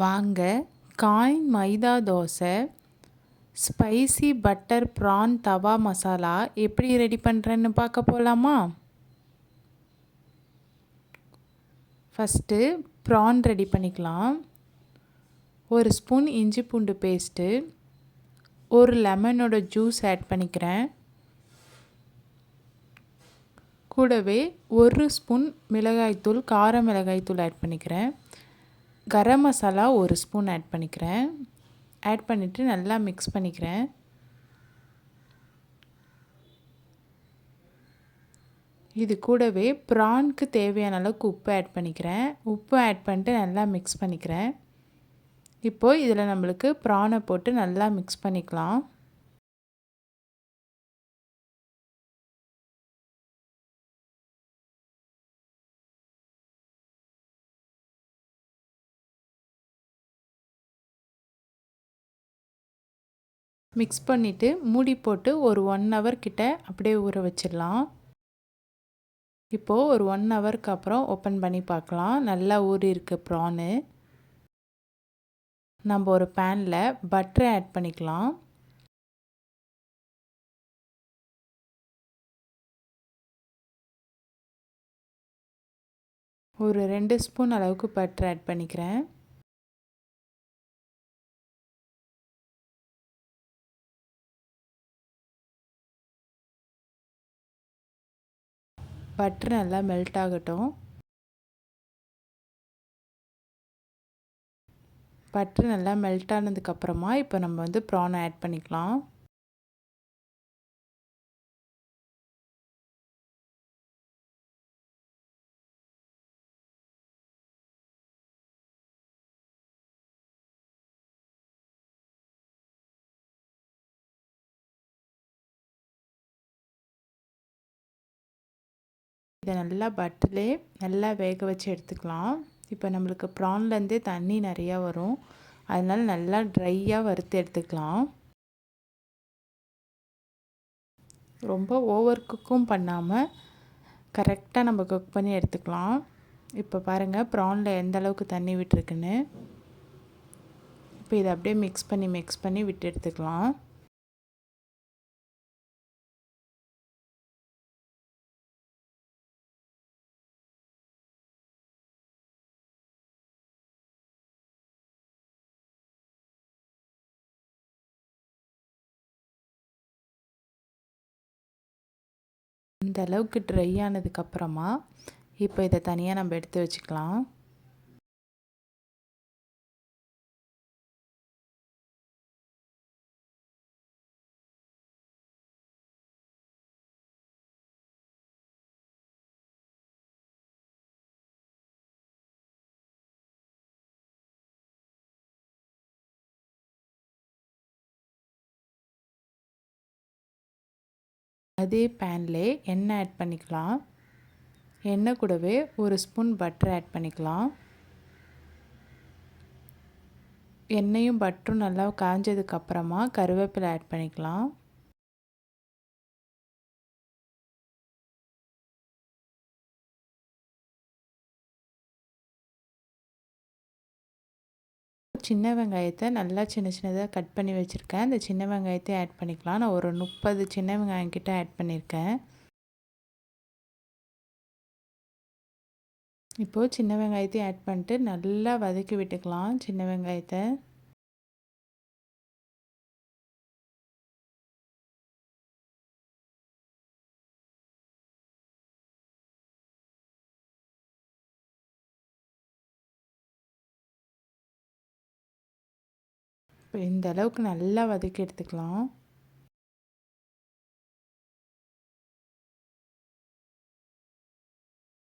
வாங்க coin maida dosa spicy butter prawn tawa masala எப்படி ready பண்ணுறேன்னு பார்க்க போகலாமா ஃபஸ்ட்டு ப்ரான் ரெடி பண்ணிக்கலாம். ஒரு ஸ்பூன் இஞ்சி பூண்டு பேஸ்ட்டு ஒரு லெமனோட ஜூஸ் ஆட் பண்ணிக்கிறேன். கூடவே ஒரு ஸ்பூன் மிளகாய்த்தூள் கார மிளகாய்த்தூள் ஆட் பண்ணிக்கிறேன். கரம் மசாலா ஒரு ஸ்பூன் ஆட் பண்ணிக்கிறேன். ஆட் பண்ணிவிட்டு நல்லா மிக்ஸ் பண்ணிக்கிறேன். இது கூடவே ப்ரான்க்கு தேவையான அளவுக்கு உப்பு ஆட் பண்ணிக்கிறேன். உப்பு ஆட் பண்ணிட்டு நல்லா மிக்ஸ் பண்ணிக்கிறேன். இப்போது இதில் நம்மளுக்கு ப்ரானை போட்டு நல்லா மிக்ஸ் பண்ணிக்கலாம். மிக்ஸ் பண்ணிவிட்டு மூடி போட்டு ஒரு ஒன் ஹவர் கிட்ட அப்படியே ஊற வச்சிடலாம். இப்போது ஒரு ஒன் ஹவருக்கு அப்புறம் ஓப்பன் பண்ணி பார்க்கலாம். நல்லா ஊறி இருக்குது ப்ரானு நம்ம ஒரு பேனில் பட்டரை ஆட் பண்ணிக்கலாம். ஒரு ரெண்டு ஸ்பூன் அளவுக்கு பட்டர் ஆட் பண்ணிக்கிறேன். பட்ரு நல்லா மெல்ட் ஆகட்டும். பட்ரு நல்லா மெல்ட் ஆனதுக்கப்புறமா இப்போ நம்ம வந்து ப்ரானை ஆட் பண்ணிக்கலாம். இதை நல்லா பட்டிலே நல்லா வேக வச்சு எடுத்துக்கலாம். இப்போ நம்மளுக்கு ப்ரான்லேருந்தே தண்ணி நிறையா வரும். அதனால் நல்லா ட்ரையாக வறுத்து எடுத்துக்கலாம். ரொம்ப ஓவர் குக்கும் பண்ணாமல் கரெக்டாக நம்ம குக் பண்ணி எடுத்துக்கலாம். இப்போ பாருங்கள் ப்ரானில் எந்த அளவுக்கு தண்ணி விட்டுருக்குன்னு. இப்போ இதை அப்படியே மிக்ஸ் பண்ணி மிக்ஸ் பண்ணி விட்டு எடுத்துக்கலாம். இந்த அளவுக்கு ட்ரை ஆனதுக்கப்புறமா இப்போ இதை தனியாக நம்ம எடுத்து வச்சுக்கலாம். அதே பேனில் எண்ணெய் ஆட் பண்ணிக்கலாம். எண்ணெய் கூடவே ஒரு ஸ்பூன் பட்டர் ஆட் பண்ணிக்கலாம். எண்ணெயும் பட்டரும் நல்லா காஞ்சதுக்கப்புறமா கருவேப்பிலை ஆட் பண்ணிக்கலாம். சின்ன வெங்காயத்தை நல்லா சின்ன சின்னதாக கட் பண்ணி வச்சுருக்கேன். அந்த சின்ன வெங்காயத்தை ஆட் பண்ணிக்கலாம். நான் ஒரு முப்பது சின்ன வெங்காயம் கிட்ட ஆட் பண்ணியிருக்கேன் இப்போது சின்ன வெங்காயத்தையும் ஆட் பண்ணிட்டு நல்லா வதக்கி விட்டுக்கலாம். சின்ன வெங்காயத்தை. இப்போ இந்த அளவுக்கு நல்லா வதக்கி எடுத்துக்கலாம்.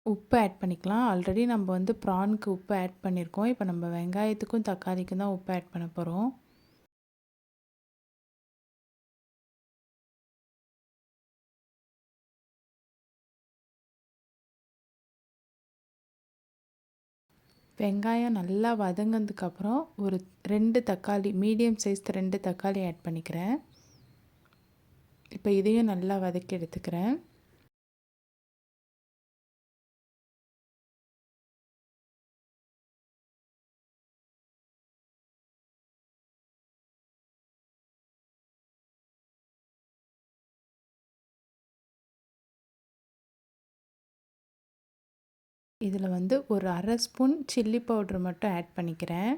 உப்பு ஆட் பண்ணிக்கலாம். ஆல்ரெடி நம்ம வந்து ப்ரானுக்கு உப்பு ஆட் பண்ணியிருக்கோம் இப்போ நம்ம வெங்காயத்துக்கும் தக்காளிக்கும் தான் உப்பு ஆட் பண்ண போகிறோம் வெங்காயம் நல்லா வதங்கினதுக்கப்புறம் ஒரு ரெண்டு தக்காளி மீடியம் சைஸ் ரெண்டு தக்காளி ஆட் பண்ணிக்கிறேன். இப்போ இதையும் நல்லா வதக்கி எடுத்துக்கிறேன். இதில் வந்து ஒரு அரை ஸ்பூன் சில்லி பவுட்ரு மட்டும் ஆட் பண்ணிக்கிறேன்.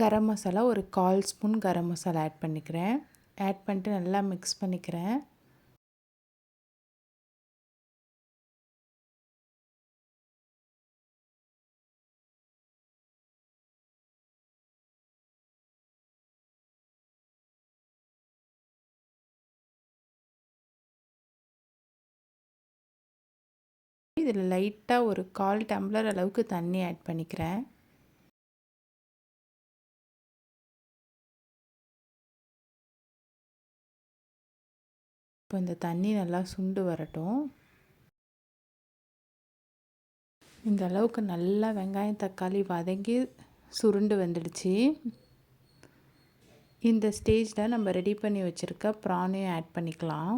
கரம் மசாலா ஒரு கால் ஸ்பூன் கரம் மசாலா ஆட் பண்ணிக்கிறேன். ஆட் பண்ணிட்டு நல்லா மிக்ஸ் பண்ணிக்கிறேன். இதில் லைட்டாக ஒரு கால் டம்ளர் அளவுக்கு தண்ணி ஆட் பண்ணிக்கிறேன். இப்போ இந்த தண்ணி நல்லா சுண்டு வரட்டும். இந்த அளவுக்கு நல்லா வெங்காயம் தக்காளி வதங்கி சுருண்டு வந்துடுச்சு. இந்த ஸ்டேஜில் நம்ம ரெடி பண்ணி வச்சுருக்க ப்ரானையும் ஆட் பண்ணிக்கலாம்.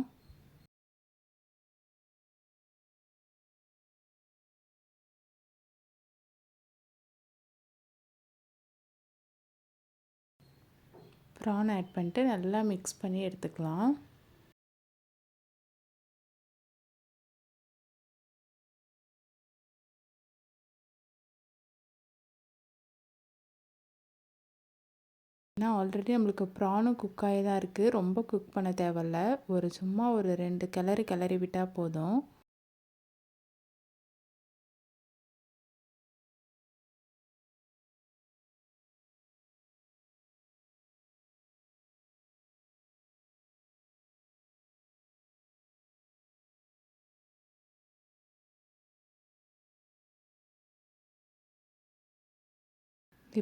ப்ரான் ஆட் பண்ணிட்டு நல்லா மிக்ஸ் பண்ணி எடுத்துக்கலாம். ஏன்னா ஆல்ரெடி நம்மளுக்கு ப்ரானும் குக் ஆகி தான் இருக்குது ரொம்ப குக் பண்ண தேவையில்ல. ஒரு சும்மா ஒரு ரெண்டு கிளறி கிளறி விட்டால் போதும்.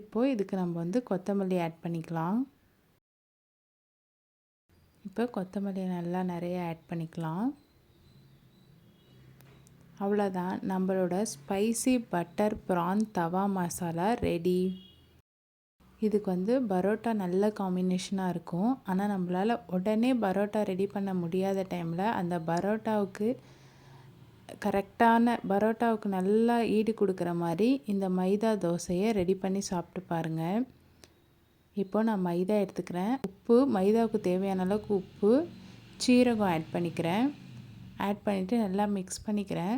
இப்போது இதுக்கு நம்ம வந்து கொத்தமல்லி ஆட் பண்ணிக்கலாம். இப்போ கொத்தமல்லி நல்லா நிறைய ஆட் பண்ணிக்கலாம். அவ்வளோதான். நம்மளோட spicy butter prawn tawa masala ready இதுக்கு வந்து பரோட்டா நல்ல காம்பினேஷனாக இருக்கும். ஆனால் நம்மளால் உடனே பரோட்டா ரெடி பண்ண முடியாத டைமில் அந்த பரோட்டாவுக்கு கரெக்டான பரோட்டாவுக்கு நல்லா ஈடு கொடுக்குற மாதிரி இந்த மைதா தோசையை ரெடி பண்ணி சாப்பிட்டு பாருங்கள் இப்போ நான் மைதா எடுத்துக்கிறேன். உப்பு மைதாவுக்கு தேவையான அளவுக்கு உப்பு சீரகம் ஆட் பண்ணிக்கிறேன். ஆட் பண்ணிவிட்டு நல்லா மிக்ஸ் பண்ணிக்கிறேன்.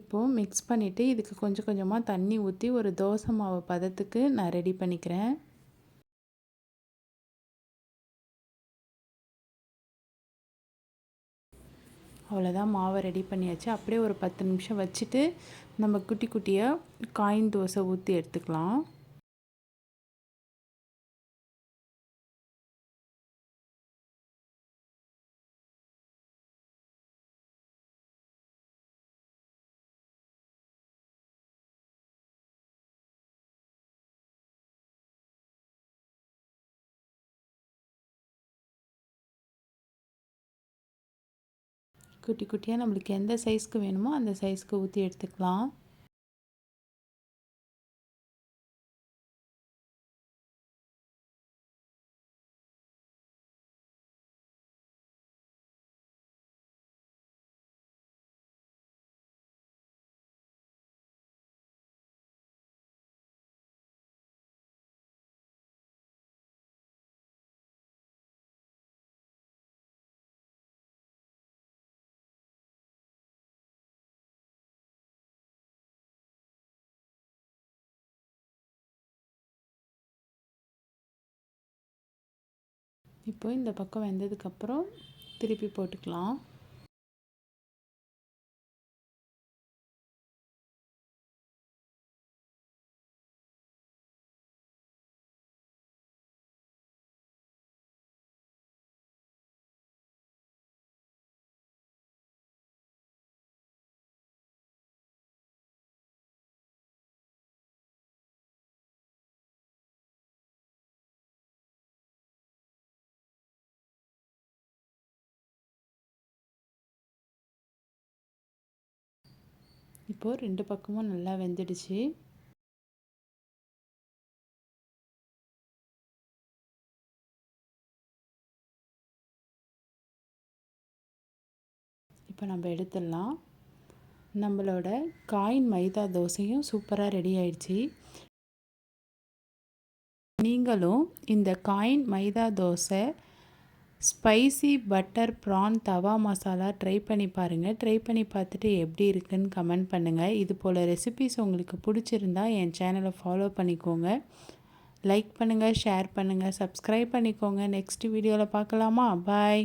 இப்போது மிக்ஸ் பண்ணிவிட்டு இதுக்கு கொஞ்சம் கொஞ்சமாக தண்ணி ஊற்றி ஒரு தோசை மாவு பதத்துக்கு நான் ரெடி பண்ணிக்கிறேன். அவ்வளோதான் மாவை ரெடி பண்ணியாச்சு. அப்படியே ஒரு பத்து நிமிஷம் வச்சுட்டு நம்ம குட்டி குட்டியாக காயின் தோசை ஊற்றி எடுத்துக்கலாம். குட்டி குட்டியாக நம்மளுக்கு எந்த சைஸ்க்கு வேணுமோ அந்த சைஸ்க்கு ஊற்றி எடுத்துக்கலாம். இப்போ இந்த பக்கம் வெந்ததுக்கப்புறம் திருப்பி போட்டுக்கலாம். இப்போது ரெண்டு பக்கமும் நல்லா வெந்துடுச்சு. இப்போ நம்ம எடுத்துடலாம். நம்மளோட காயின் மைதா தோசையும் சூப்பராக ரெடி ஆயிடுச்சு. நீங்களும் இந்த coin maida dosa spicy butter prawn tawa masala try பண்ணி பாருங்கள் ட்ரை பண்ணி பார்த்துட்டு எப்படி இருக்குன்னு கமெண்ட் பண்ணுங்கள் இது போல் ரெசிபிஸ் உங்களுக்கு பிடிச்சிருந்தா என் சேனலை ஃபாலோ பண்ணிக்கோங்க. லைக் பண்ணுங்கள் ஷேர் பண்ணுங்கள் சப்ஸ்கிரைப் பண்ணிக்கோங்க. நெக்ஸ்ட் வீடியோவில் பார்க்கலாமா? பாய்